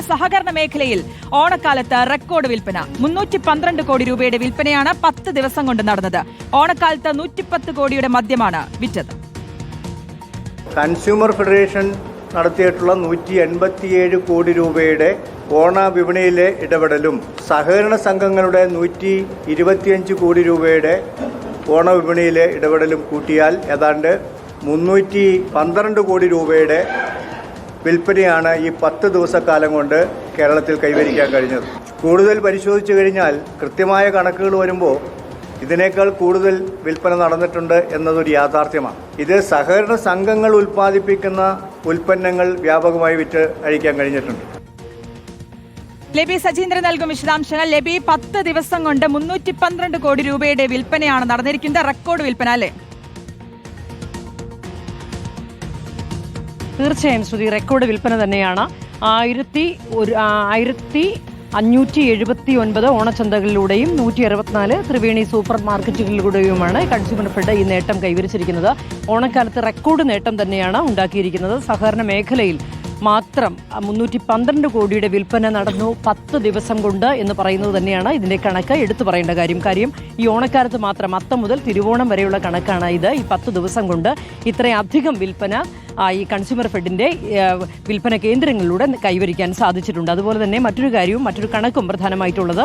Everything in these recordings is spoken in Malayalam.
സഹകരണ മേഖലയിൽ ഓണക്കാലത്ത് റെക്കോർഡ് വിൽപ്പന. മുന്നൂറ്റി പന്ത്രണ്ട് കോടി രൂപയുടെ വിൽപ്പനയാണ് പത്ത് ദിവസം കൊണ്ട് നടന്നത്. ഓണക്കാലത്ത് നൂറ്റിപ്പത്ത് കോടിയുടെ മദ്യമാണ് വിറ്റത്. കൺസ്യൂമർ ഫെഡറേഷൻ നടത്തിയിട്ടുള്ള നൂറ്റി എൺപത്തിയേഴ് കോടി രൂപയുടെ ഓണ വിപണിയിലെ ഇടപെടലും സഹകരണ സംഘങ്ങളുടെ നൂറ്റി ഇരുപത്തിയഞ്ച് കോടി രൂപയുടെ ഓണ വിപണിയിലെ ഇടപെടലും കൂട്ടിയാൽ ഏതാണ്ട് മുന്നൂറ്റി പന്ത്രണ്ട് കോടി രൂപയുടെ വിൽപ്പനയാണ് ഈ പത്ത് ദിവസക്കാലം കൊണ്ട് കേരളത്തിൽ കൈവരിക്കാൻ കഴിഞ്ഞത്. കൂടുതൽ പരിശോധിച്ചു കഴിഞ്ഞാൽ കൃത്യമായ കണക്കുകൾ വരുമ്പോൾ ഇതിനേക്കാൾ കൂടുതൽ വിൽപ്പന നടന്നിട്ടുണ്ട് എന്നതൊരു യാഥാർത്ഥ്യമാണ്. ഇത് സഹകരണ സംഘങ്ങൾ ഉൽപ്പാദിപ്പിക്കുന്ന ഉൽപ്പന്നങ്ങൾ വ്യാപകമായി വിറ്റ് അഴിക്കാൻ കഴിഞ്ഞിട്ടുണ്ട്. ലബി സജീന്ദ്രൻ നൽകും വിശദാംശങ്ങൾ. ലബി പത്ത് ദിവസം കൊണ്ട് മുന്നൂറ്റി പന്ത്രണ്ട് കോടി രൂപയുടെ വിൽപ്പനയാണ് നടന്നിരിക്കുന്നത്. റെക്കോർഡ് വിൽപ്പന അല്ലേ? തീർച്ചയായും ശ്രുതി റെക്കോർഡ് വിൽപ്പന തന്നെയാണ്. ആയിരത്തി ഒരു ആയിരത്തി അഞ്ഞൂറ്റി എഴുപത്തി ഒൻപത് ഓണച്ചന്തകളിലൂടെയും നൂറ്റി അറുപത്തിനാല് ത്രിവേണി സൂപ്പർ മാർക്കറ്റുകളിലൂടെയുമാണ് കൺസ്യൂമർ ഫെഡ് ഈ നേട്ടം കൈവരിച്ചിരിക്കുന്നത്. ഓണക്കാലത്ത് റെക്കോർഡ് നേട്ടം തന്നെയാണ് ഉണ്ടാക്കിയിരിക്കുന്നത് സഹകരണ മേഖലയിൽ. മാത്രം മുന്നൂറ്റി പന്ത്രണ്ട് കോടിയുടെ വിൽപ്പന നടന്നു പത്ത് ദിവസം കൊണ്ട് എന്ന് പറയുന്നത് തന്നെയാണ് ഇതിന്റെ കണക്ക്. എടുത്തു പറയേണ്ട കാര്യം. കാര്യം ഈ ഓണക്കാലത്ത് മാത്രം അത്തം മുതൽ തിരുവോണം വരെയുള്ള കണക്കാണ് ഇത്. ഈ പത്ത് ദിവസം കൊണ്ട് ഇത്രയധികം വിൽപ്പന ഈ കൺസ്യൂമർ ഫെഡിന്റെ ആ, വിൽപ്പന കേന്ദ്രങ്ങളിലൂടെ കൈവരിക്കാൻ സാധിച്ചിട്ടുണ്ട്. അതുപോലെ തന്നെ മറ്റൊരു കാര്യവും മറ്റൊരു കണക്കും പ്രധാനമായിട്ടുള്ളത്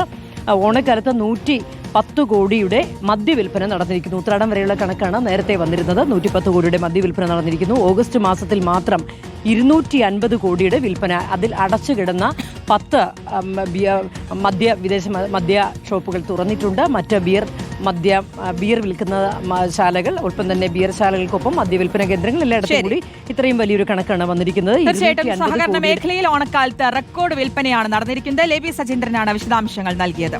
ഓണക്കാലത്ത് നൂറ്റി പത്ത് കോടിയുടെ മദ്യവിൽപ്പന നടന്നിരിക്കുന്നു. ഉത്രാടം വരെയുള്ള കണക്കാണ് നേരത്തെ വന്നിരുന്നത്. നൂറ്റിപ്പത്ത് കോടിയുടെ മദ്യവിൽപ്പന നടന്നിരിക്കുന്നു. ഓഗസ്റ്റ് മാസത്തിൽ മാത്രം ഇരുന്നൂറ്റി അൻപത് കോടിയുടെ വിൽപ്പന. അതിൽ അടച്ചു കിടന്ന പത്ത് മദ്യ വിദേശ മദ്യ ഷോപ്പുകൾ തുറന്നിട്ടുണ്ട്. മറ്റ് ബിയർ മദ്യ ബിയർ വിൽക്കുന്ന ശാലകൾ ഒപ്പം തന്നെ ബിയർ ശാലകൾക്കൊപ്പം മദ്യവിൽപ്പന കേന്ദ്രങ്ങൾ എല്ലായിടത്തും. കൂടി ഇത്രയും വലിയൊരു കണക്കാണ് വന്നിരിക്കുന്നത്. തീർച്ചയായിട്ടും 250 സഹകരണ മേഖലയിൽ ഓണക്കാലത്ത് റെക്കോർഡ് വിൽപ്പനയാണ് നടന്നിരിക്കുന്നത്. ലേബി സജീന്ദ്രനാണ് വിശദാംശങ്ങൾ നൽകിയത്.